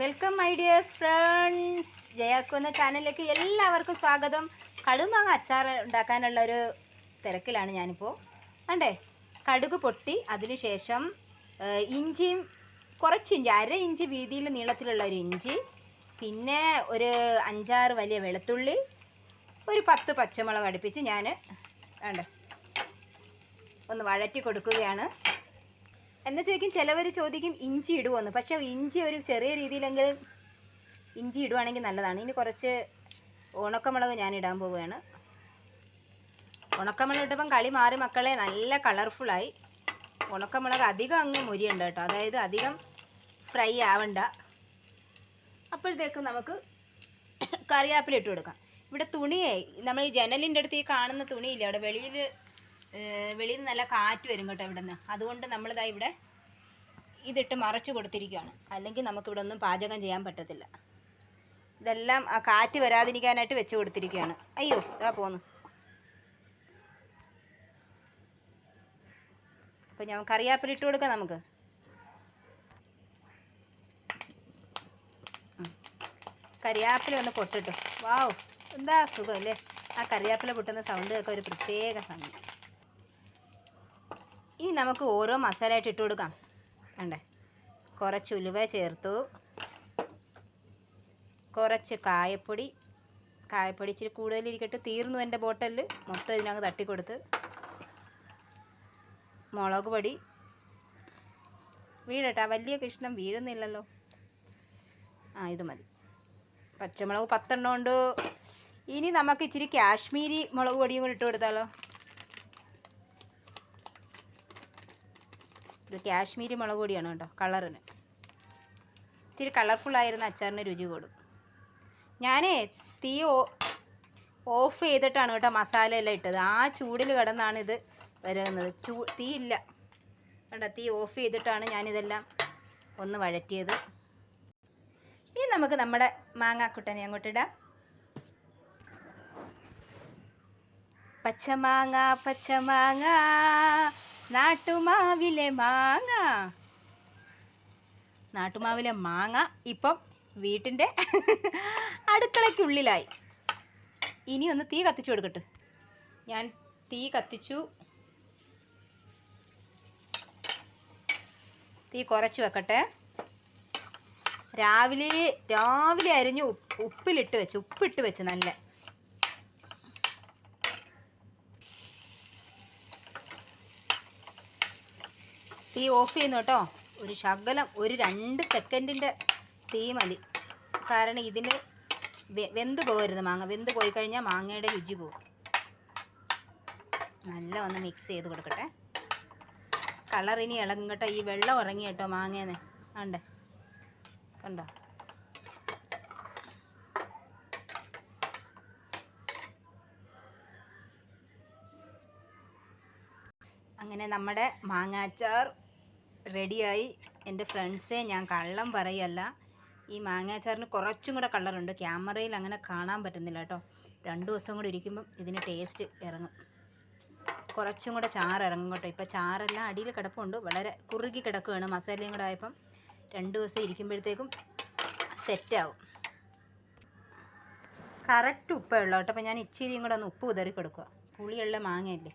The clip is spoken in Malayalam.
Welcome my dear friends. Jayakku എന്ന ചാനലിലേക്ക് എല്ലാവർക്കും സ്വാഗതം. കടുമാങ്ങ അച്ചാർ ഉണ്ടാക്കാനുള്ള ഒരു തിരക്കിലാണ് ഞാനിപ്പോൾ കണ്ടേ? കടുക് പൊട്ടി. അതിനുശേഷം ഇഞ്ചിയും കുറച്ച് ഇഞ്ചി അര ഇഞ്ചി വീതിയിൽ നീളത്തിലുള്ള ഒരു ഇഞ്ചി പിന്നെ ഒരു അഞ്ചാറ് വലിയ വെളുത്തുള്ളി ഒരു പത്ത് പച്ചമുളക് അടുപ്പിച്ച് ഞാൻ വേണ്ട ഒന്ന് വഴറ്റി കൊടുക്കുകയാണ്. എന്ന് ചോദിക്കും ചിലവർ ചോദിക്കും ഇഞ്ചി ഇടുമോന്ന് പക്ഷെ ഇഞ്ചി ഒരു ചെറിയ രീതിയിലെങ്കിലും ഇഞ്ചി ഇടുവാണെങ്കിൽ നല്ലതാണ്. ഇനി കുറച്ച് ഉണക്കമുളക് ഞാൻ ഇടാൻ പോവുകയാണ്. ഉണക്കമുളക് ഇട്ടപ്പം കളി മാറി മക്കളെ നല്ല കളർഫുള്ളായി. ഉണക്കമുളക് അധികം അങ്ങ് മുരിയുണ്ട് കേട്ടോ. അതായത് അധികം ഫ്രൈ ആവണ്ട. അപ്പോഴത്തേക്കും നമുക്ക് കറിവേപ്പില ഇട്ട് കൊടുക്കാം. ഇവിടെ തുണിയെ നമ്മൾ ഈ ജനലിന്റെ അടുത്ത് ഈ കാണുന്ന തുണിയില്ലേ അവിടെ വെളിയിൽ വെളിയിൽ നിന്ന് നല്ല കാറ്റ് വരും കേട്ടോ ഇവിടെ നിന്ന് അതുകൊണ്ട് നമ്മളിതാ ഇവിടെ ഇതിട്ട് മറച്ച് കൊടുത്തിരിക്കുകയാണ്. അല്ലെങ്കിൽ നമുക്കിവിടെ ഒന്നും പാചകം ചെയ്യാൻ പറ്റത്തില്ല. ഇതെല്ലാം ആ കാറ്റ് വരാതിരിക്കാനായിട്ട് വെച്ച് കൊടുത്തിരിക്കുകയാണ്. അയ്യോ ഇതാ പോന്നു. അപ്പോൾ ഞാൻ കറിയാപ്പിലിട്ട് കൊടുക്കാം നമുക്ക്. കറിയാപ്പില ഒന്ന് പൊട്ടിട്ടു. വാവ് എന്താ സുഖം അല്ലേ? ആ കറിയാപ്പില പൊട്ടുന്ന സൗണ്ട് ഒക്കെ ഒരു പ്രത്യേക ഭംഗി. ഇനി നമുക്ക് ഓരോ മസാല ആയിട്ട് ഇട്ട് കൊടുക്കാം. വേണ്ടേ കുറച്ച് ഉലുവ ചേർത്തു. കുറച്ച് കായപ്പൊടി. കായപ്പൊടി ഇച്ചിരി കൂടുതലിരിക്കട്ടെ തീർന്നു എന്റെ ബോട്ടലിൽ മൊത്തം ഇതിനകത്ത് തട്ടിക്കൊടുത്ത്. മുളക് പൊടി. വീഴട്ടാ വലിയ കൃഷ്ണം വീഴുന്നില്ലല്ലോ. ആ ഇത് മതി. പച്ചമുളക് പത്തെണ്ണം ഉണ്ട്. ഇനി നമുക്ക് ഇച്ചിരി കാശ്മീരി മുളക് പൊടിയും കൂടി ഇട്ട് കൊടുത്താലോ? ഇത് കാശ്മീരി മുളക് പൊടിയാണ് കേട്ടോ കളറിന്. കളർഫുൾ കളർഫുള്ളായിരുന്ന അച്ചാറിന് രുചി കൂടും. ഞാൻ തീ ഓഫ് ചെയ്തിട്ടാണ് കേട്ടോ മസാല എല്ലാം ഇട്ടത്. ആ ചൂടിൽ കിടന്നാണ് ഇത് വരുന്നത് ചൂ തീ ഇല്ല. കണ്ടോ തീ ഓഫ് ചെയ്തിട്ടാണ് ഞാനിതെല്ലാം ഒന്ന് വഴറ്റിയത്. ഇനി നമുക്ക് നമ്മുടെ മാങ്ങാക്കുട്ടനെ അങ്ങോട്ടിടാം പച്ചമാങ്ങ പച്ചമാങ്ങ. നാട്ടുമാവിലെ മാങ്ങ. നാട്ടുമാവിലെ മാങ്ങ ഇപ്പം വീട്ടിന്റെ അടുക്കളയ്ക്കുള്ളിലായി. ഇനി ഒന്ന് തീ കത്തിച്ചു കൊടുക്കട്ടെ. ഞാൻ തീ കത്തിച്ചു. തീ കുറച്ച് വെക്കട്ടെ. രാവിലെ രാവിലെ അരിഞ്ഞ് ഉപ്പ് ഉപ്പിലിട്ട് വെച്ച് ഉപ്പിട്ട് വെച്ച് നല്ല തീ ഓഫ് ചെയ്യുന്നു കേട്ടോ. ഒരു ശകലം ഒരു രണ്ട് സെക്കൻഡിന്റെ തീ മതി. കാരണം ഇതിന് വെന്ത് പോകരുത് മാങ്ങ. വെന്ത് പോയി കഴിഞ്ഞാൽ മാങ്ങയുടെ രുചി പോകും. നല്ല ഒന്ന് മിക്സ് ചെയ്ത് കൊടുക്കട്ടെ. കളർ ഇനി ഇളകും കേട്ടോ. ഈ വെള്ളം ഉറങ്ങി കേട്ടോ മാങ്ങേന്ന്. കണ്ടേ? കണ്ടോ? അങ്ങനെ നമ്മുടെ മാങ്ങാച്ചാർ റെഡിയായി. എന്റെ ഫ്രണ്ട്സെ ഞാൻ കള്ളം പറയല്ല. ഈ മാങ്ങാച്ചാറിന് കുറച്ചും കൂടെ കളറുണ്ട്. ക്യാമറയിൽ അങ്ങനെ കാണാൻ പറ്റുന്നില്ല കേട്ടോ. രണ്ട് ദിവസം കൂടെ ഇരിക്കുമ്പം ഇതിന് ടേസ്റ്റ് ഇറങ്ങും. കുറച്ചും കൂടെ ചാറ് ഇറങ്ങും കേട്ടോ. ഇപ്പോൾ ചാറെല്ലാം അടിയിൽ കിടപ്പുണ്ട്. വളരെ കുറുകി കിടക്കുകയാണ്. മസാലയും കൂടെ ആയപ്പം രണ്ട് ദിവസം ഇരിക്കുമ്പോഴത്തേക്കും സെറ്റാവും. കറക്റ്റ് ഉപ്പേ ഉള്ളൂ കേട്ടോ. അപ്പോൾ ഞാൻ ഇച്ചിരിയും കൂടെ ഒന്ന് ഉപ്പ് ഉതറി കൊടുക്കുക പുളിയുള്ള മാങ്ങയല്ലേ?